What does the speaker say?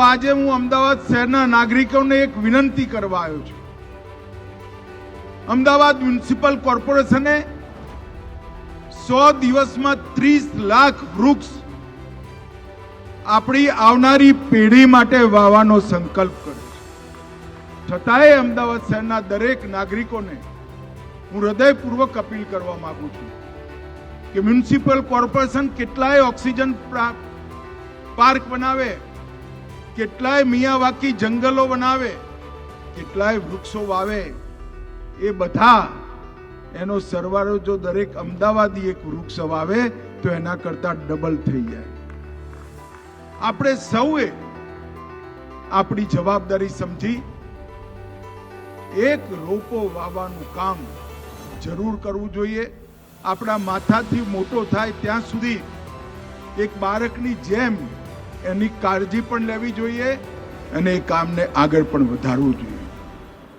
આજે હું અમદાવાદ શહેરના નાગરિકોને એક વિનંતી કરવા આવ્યો છું. અમદાવાદ મ્યુનિસિપલ કોર્પોરેશને સો દિવસમાં ત્રીસ લાખ વૃક્ષ આપણી આવનારી પેઢી માટે વાવવાનો સંકલ્પ કર્યો છે. છતાંય અમદાવાદ શહેરના દરેક નાગરિકોને હું હૃદયપૂર્વક અપીલ કરવા માંગુ છું કે મ્યુનિસિપલ કોર્પોરેશન કેટલાય ઓક્સિજન પાર્ક બનાવે કેટલાય મિયાવાકી જંગલો બનાવે, કેટલાય વૃક્ષો વાવે, એ બધા એનો સરવાળો જો દરેક અમદાવાદી એક વૃક્ષ વાવે, તો એના કરતા ડબલ થઈ જાય. આપણે સૌએ આપણી જવાબદારી સમજી, એક રોપો વાવવાનું કામ જરૂર કરવું જોઈએ. આપણા માથાથી મોટો થાય ત્યાં સુધી એક બાળકની જેમ એની કાળજી પણ લેવી જોઈએ અને એ કામને આગળ પણ વધારવું જોઈએ.